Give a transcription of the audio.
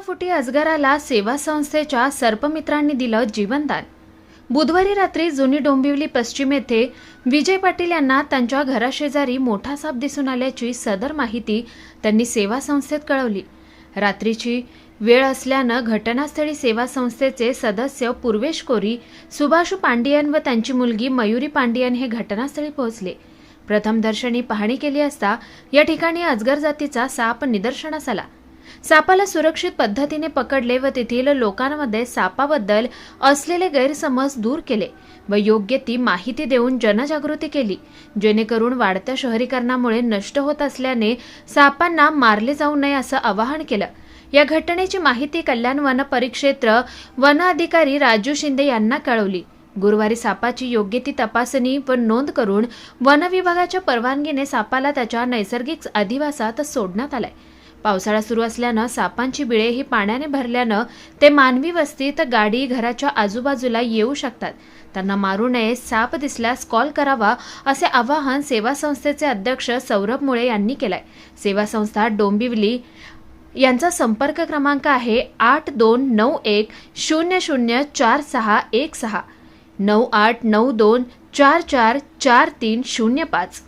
फुटी अजगराला सेवा संस्थेच्या सर्पमित्रांनी दिलं जीवनदान. बुधवारी रात्री जुनी डोंबिवली पश्चिम येथे विजय पाटील यांना त्यांच्या घराशेजारी मोठा साप दिसून आल्याची सदर माहिती त्यांनी सेवा संस्थेत कळवली. रात्रीची वेळ असल्यानं घटनास्थळी सेवा संस्थेचे सदस्य पूर्वेश कोरी सुभाष पांडियन व त्यांची मुलगी मयुरी पांडियन हे घटनास्थळी पोहोचले. प्रथमदर्शनी पाहणी केली असता या ठिकाणी अजगर जातीचा साप निदर्शनास आला. सापाला सुरक्षित पद्धतीने पकडले व तेथील लोकांमध्ये सापाबद्दल असलेले गैरसमज दूर केले व योग्य ती माहिती देऊन जनजागृती केली. जेणेकरून वाढत्या शहरीकरणामुळे नष्ट होत असल्याने सापांना मारले जाऊ नये असं आवाहन केलं. या घटनेची माहिती कल्याण वन परिक्षेत्र वन अधिकारी राजू शिंदे यांना कळवली. गुरुवारी सापाची योग्य ती तपासणी व नोंद करून वनविभागाच्या परवानगीने सापाला त्याच्या नैसर्गिक अधिवासात सोडण्यात आलाय. पावसाळा सुरू असल्यानं सापांची बिळे ही पाण्याने भरल्यानं ते मानवी वस्तीत गाडी घराच्या आजूबाजूला येऊ शकतात. त्यांना मारू नये साप दिसल्यास कॉल करावा असे आवाहन सेवा संस्थेचे अध्यक्ष सौरभ मुळे यांनी केलंय. सेवा संस्था डोंबिवली यांचा संपर्क क्रमांक आहे आठ दोन नऊ एक शून्य शून्य चार सहा एक सहा. नऊ आठ नऊ दोन चार चार चार तीन शून्य पाच.